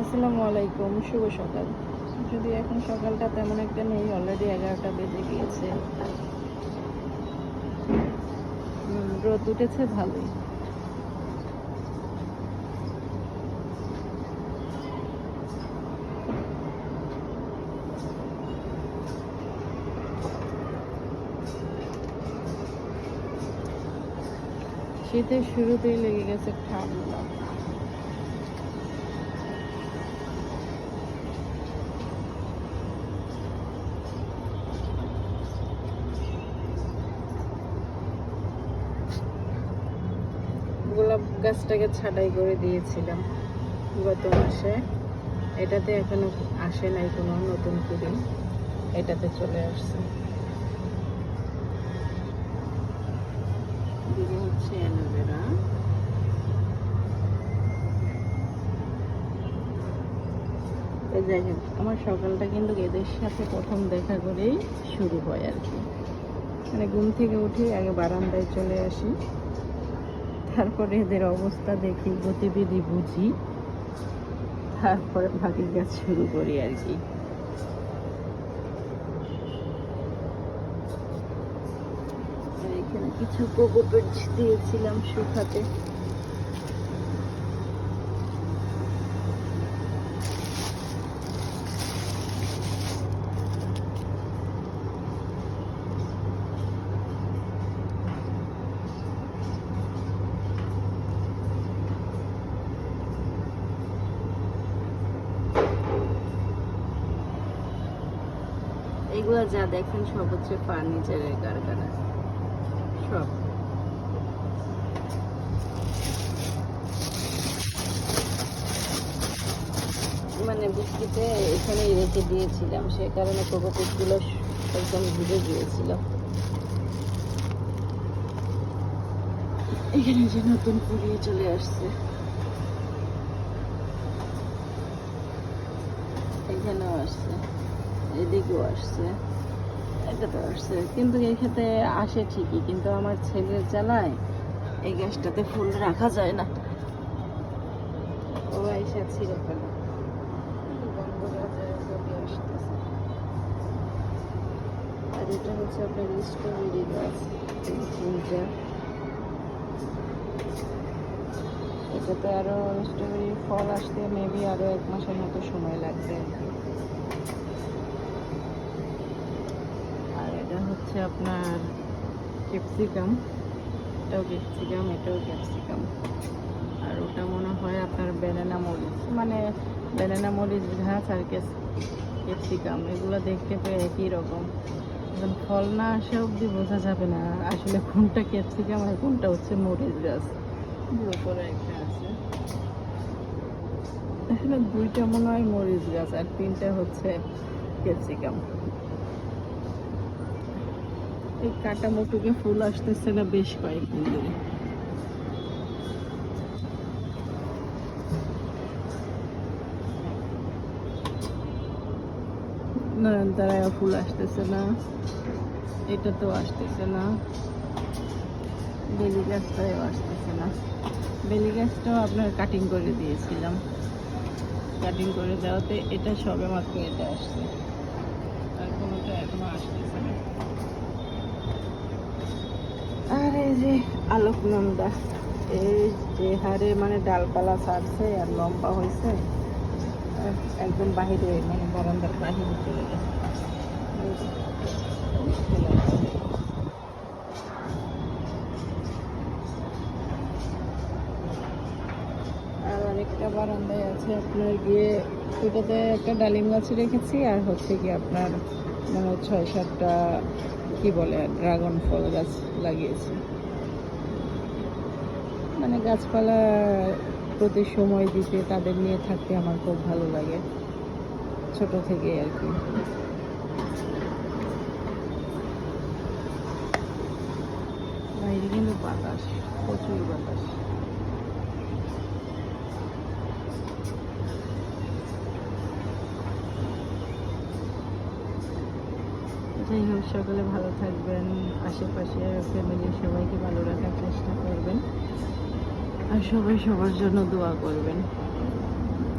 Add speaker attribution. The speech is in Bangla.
Speaker 1: আসসালামু আলাইকুম, শুভ সকাল। যদি এখন সকালটা তেমন একটা নেই অলরেডি এগারোটা বেজে গিয়েছে। রোদ উঠেছে, ভালোই। শীতের শুরুতেই লেগে গেছে ঠান্ডা। গাছটাকে ছাঁটাই করে দিয়েছিলাম গত মাসে। এটাতে এখনও আসে নাই কোনো নতুন কুড়ি। এটাতে চলে আসছে। হচ্ছে আমার সকালটা কিন্তু এদের সাথে প্রথম দেখা করেই শুরু হয় আর কি। মানে ঘুম থেকে উঠে আগে বারান্দায় চলে আসি। তারপরে এদের অবস্থা দেখি, গতিবিধি বুঝি। তারপরে বাকি কাজ শুরু করি আর কি। এখানে কিছু কোকোপেট দিয়েছিলাম শুকাতে। এগুলো যা দেখেন সব হচ্ছে ফার্নিচারের কারখানা। সব। মানে বৃষ্টিতে এখানেই রেখে দিয়েছিলাম, সে কারণে কোকোপিটগুলো একদম ভিজে গিয়েছিল। এখানে যে নতুন পুড়িয়ে চলে আসছে। এখানেও আসছে। এদিকেও আসছে এটাতে আসছে। কিন্তু এই ক্ষেত্রে আসে ঠিকই, কিন্তু আমার ছেলের জ্বালায় এই গ্যাসটাতে ফুল রাখা যায় না। ও এসে। আর এটা হচ্ছে আপনার এটাতে আরও স্ট্রবেরি ফল আসতে মেবি আরও এক মাসের মতো সময় লাগবে আর কি আর এটা হচ্ছে আপনার ক্যাপসিকাম। এটাও ক্যাপসিকাম এটাও ক্যাপসিকাম। আর ওটা মনে হয় আপনার ব্যানানা মরিচ। মানে ব্যানানা মরিচ, ঘাস আর ক্যাপসিকাম। এগুলো দেখতে পেয়ে একই রকম। এখন ফল না আসা অবধি বোঝা যাবে না আসলে কোনটা ক্যাপসিকাম আর কোনটা হচ্ছে মরিচ গাছ। উপরে একটা আছে। এখানে দুইটা মনে হয় মরিচ গাছ আর তিনটা হচ্ছে ক্যাপসিকাম। এই কাটা মুটুকে ফুল আসতেছে না বেশ কয়েকদিন ধরে। নয়নতারায় ফুল আসতেছে না, এটা তো আসতেছে না, বেলি গাছটাও আসতেছে না। বেলি গাছটাও আপনার কাটিং করে দিয়েছিলাম। কাটিং করে দেওয়াতে এটা সবে মাত্র এটা আসছে। আর কোনোটা এখনও আসতেছে না। আর এই যে আলোকনন্দা, এই যে হারে মানে ডালপালা ছাড়ছে আর লম্বা হয়েছে একদম বাহিরে মানে বারান্দার বাহিরে চলে গেছে। আর অনেকটা বারান্দায় আছে আপনার গিয়ে, ওইটাতে একটা ডালিম গাছ রেখেছি, আর হচ্ছে কি আপনার মানে ছয় সাতটা কি বলে, ড্রাগন ফল গাছ লাগিয়েছি। মানে গাছপালা প্রতি সময় দিতে, তাদের নিয়ে থাকতে আমার খুব ভালো লাগে, ছোট থেকে আর কি। বাইরে কিন্তু বাতাস, প্রচুর বাতাস। যাই হোক, সকলে ভালো থাকবেন, আশেপাশে ফ্যামিলির সবাইকে ভালো রাখার চেষ্টা করবেন। আর সবাই সবার জন্য দোয়া করবেন।